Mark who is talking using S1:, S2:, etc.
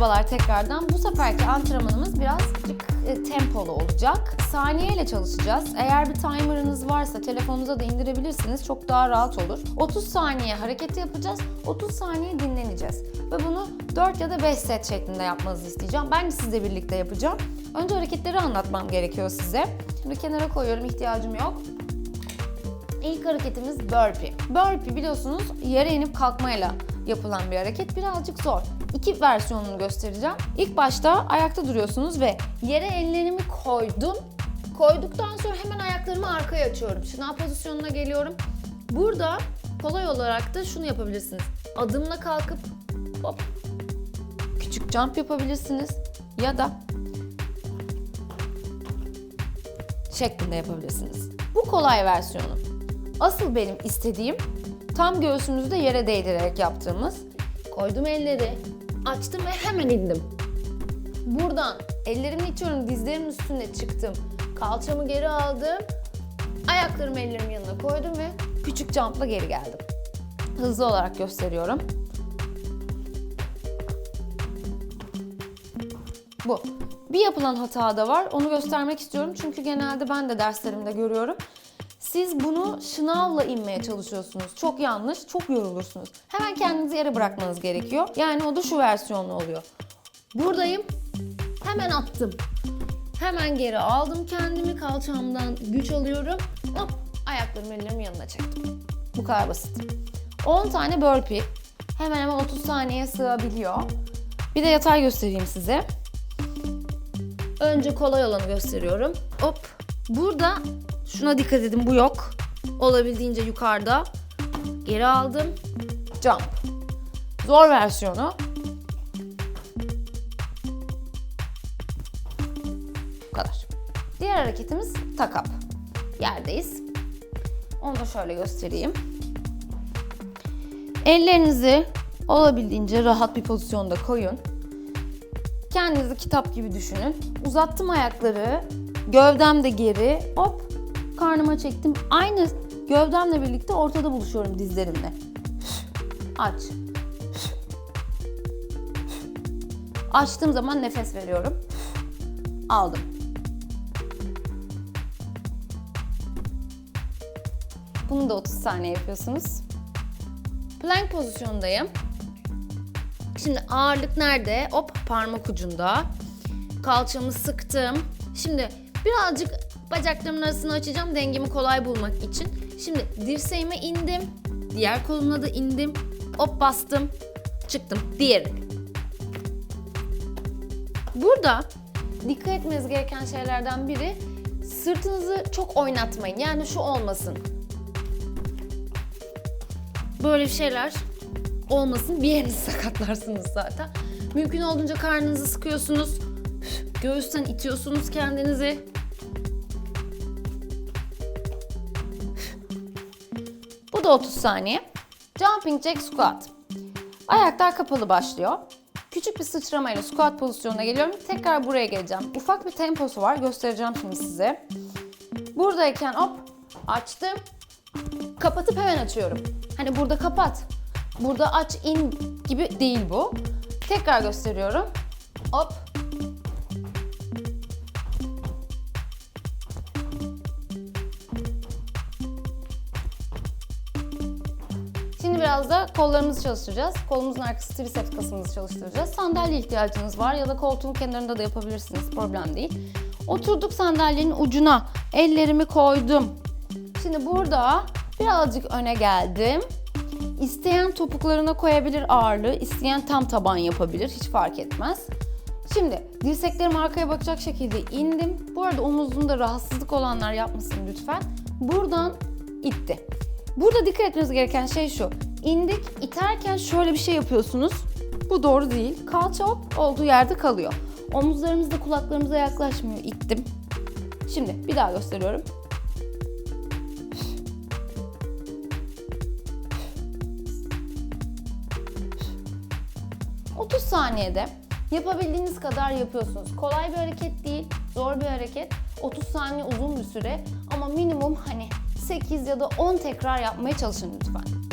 S1: Merhabalar tekrardan. Bu seferki antrenmanımız birazcık e, tempolu olacak. Saniyeyle çalışacağız. Eğer bir timer'ınız varsa telefonunuza da indirebilirsiniz. Çok daha rahat olur. 30 saniye hareketi yapacağız. 30 saniye dinleneceğiz. Ve bunu 4 ya da 5 set şeklinde yapmanızı isteyeceğim. Ben de sizle birlikte yapacağım. Önce hareketleri anlatmam gerekiyor size. Şimdi kenara koyuyorum, ihtiyacım yok. İlk hareketimiz burpee. Burpee biliyorsunuz yere inip kalkmayla yapılan bir hareket. Birazcık zor. İki versiyonunu göstereceğim. İlk başta ayakta duruyorsunuz ve yere ellerimi koydum. Koyduktan sonra hemen ayaklarımı arkaya açıyorum. Şınav pozisyonuna geliyorum. Burada kolay olarak da şunu yapabilirsiniz. Adımla kalkıp hop küçük jump yapabilirsiniz ya da şeklinde yapabilirsiniz. Bu kolay versiyonu. Asıl benim istediğim tam göğsümüzü de yere değdirerek yaptığımız. Koydum elleri, açtım ve hemen indim. Buradan ellerimi itiyorum, dizlerimin üstüne çıktım. Kalçamı geri aldım. Ayaklarımı ellerimin yanına koydum ve küçük jump'la geri geldim. Hızlı olarak gösteriyorum. Bu. Bir yapılan hata da var. Onu göstermek istiyorum. Çünkü genelde ben de derslerimde görüyorum. Siz bunu şınavla inmeye çalışıyorsunuz. Çok yanlış, çok yorulursunuz. Hemen kendinizi yere bırakmanız gerekiyor. Yani o da şu versiyonlu oluyor. Buradayım, hemen attım. Hemen geri aldım kendimi, kalçamdan güç alıyorum. Hop, ayaklarımı ellerimin yanına çektim. Bu kadar basit. 10 tane burpee. Hemen hemen 30 saniyeye sığabiliyor. Bir de yatay göstereyim size. Önce kolay olanı gösteriyorum. Hop. Burada şuna dikkat edin bu yok. Olabildiğince yukarıda. Geri aldım. Jump. Zor versiyonu. Bu kadar. Diğer hareketimiz takap. Yerdeyiz. Onu da şöyle göstereyim. Ellerinizi olabildiğince rahat bir pozisyonda koyun. Kendinizi kitap gibi düşünün. Uzattım ayakları. Gövdem de geri. Hop. Karnıma çektim. Aynı gövdemle birlikte ortada buluşuyorum dizlerimle. Aç. Açtığım zaman nefes veriyorum. Aldım. Bunu da 30 saniye yapıyorsunuz. Plank pozisyondayım. Şimdi ağırlık nerede? Hop parmak ucunda. Kalçamı sıktım. Şimdi birazcık bacaklarımın arasını açacağım dengemi kolay bulmak için. Şimdi dirseğime indim. Diğer kolumla da indim. Hop bastım. Çıktım. Diğeri. Burada dikkat etmeniz gereken şeylerden biri sırtınızı çok oynatmayın. Yani şu olmasın. Böyle şeyler olmasın bir yerinizi sakatlarsınız zaten. Mümkün olduğunca karnınızı sıkıyorsunuz. Göğüsten itiyorsunuz kendinizi. Bu da 30 saniye. Jumping Jack Squat. Ayaklar kapalı başlıyor. Küçük bir sıçramayla squat pozisyonuna geliyorum. Tekrar buraya geleceğim. Ufak bir temposu var. Göstereceğim şimdi size. Buradayken hop açtım. Kapatıp hemen açıyorum. Hani burada kapat. Burada aç in gibi değil bu. Tekrar gösteriyorum. Hop. Biraz da kollarımızı çalıştıracağız. Kolumuzun arkası triceps kasımızı çalıştıracağız. Sandalye ihtiyacınız var ya da koltuğun kenarında da yapabilirsiniz. Problem değil. Oturduk sandalyenin ucuna. Ellerimi koydum. Şimdi burada birazcık öne geldim. İsteyen topuklarına koyabilir ağırlığı, isteyen tam taban yapabilir. Hiç fark etmez. Şimdi dirseklerim arkaya bakacak şekilde indim. Bu arada omuzunda rahatsızlık olanlar yapmasın lütfen. Buradan itti. Burada dikkat etmeniz gereken şey şu. İndik, iterken şöyle bir şey yapıyorsunuz. Bu doğru değil. Kalça hop olduğu yerde kalıyor. Omuzlarımız da kulaklarımıza yaklaşmıyor. İttim. Şimdi bir daha gösteriyorum. 30 saniyede yapabildiğiniz kadar yapıyorsunuz. Kolay bir hareket değil, zor bir hareket. 30 saniye uzun bir süre ama minimum hani 8 ya da 10 tekrar yapmaya çalışın lütfen.